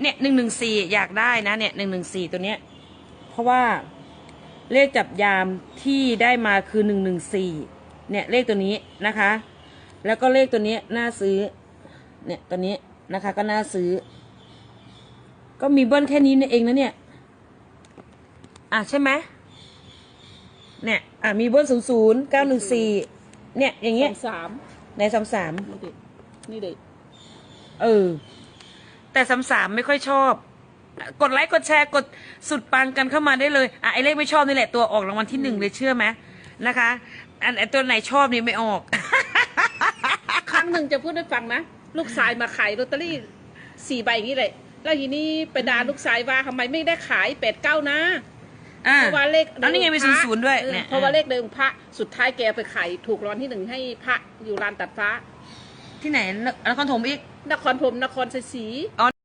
เนี่ยหนึ่งหนึ่งสี่อยากได้นะเนี่ยหนึ่งหนึ่งสี่ตัวเนี้ย เพราะว่าเลขจับยามที่ได้มาคือหนึ่งหนึ่งสี่เนี่ยเลขตัวนี้นะคะ แล้วก็เลขตัวนี้น่าซื้อ เนี่ยตัวนี้นะคะก็น่าซื้อ ก็มีเบิ้ลแค่นี้เองนะเนี่ย อะใช่ไหมเนี่ย อะมีเบิ้ลศูนย์ศูนย์เก้าหนึ่งสี่เนี่ยอย่างเงี้ยสามในสามสามนี่เด็กนี่เด็กเออ แต่สามสามไม่ค่อยชอบ กดไลค์กดแชร์กดสุดปังกันเข้ามาได้เลยอะไอเลขไม่ชอบนี่แหละตัวออกรางวัลที่หนึ่งเลยเชื่อไหมนะคะ อันไอตัวไหนชอบนี่ไม่ออก ครั้งหนึ่งจะพูดให้ฟังนะ ลูกชายมาขายลอตเตอรี่สี่ใบอย่างนี้เลยแล้วทีนี้ไปด่าลูกชายว่าทำไมไม่ได้ขายเป็ดเก้านะอ่า เพราะว่าเลขแล้วนี่ไงมีศูนย์ศูนย์ด้วยเออเนี่ยเพราะว่าเลขเดิมพระสุดท้ายแกไปขายถูกรางวัลที่หนึ่งให้พระอยู่ลานตัดฟ้า ที่ไหนนครถมอีก นครพมนครชัยศรี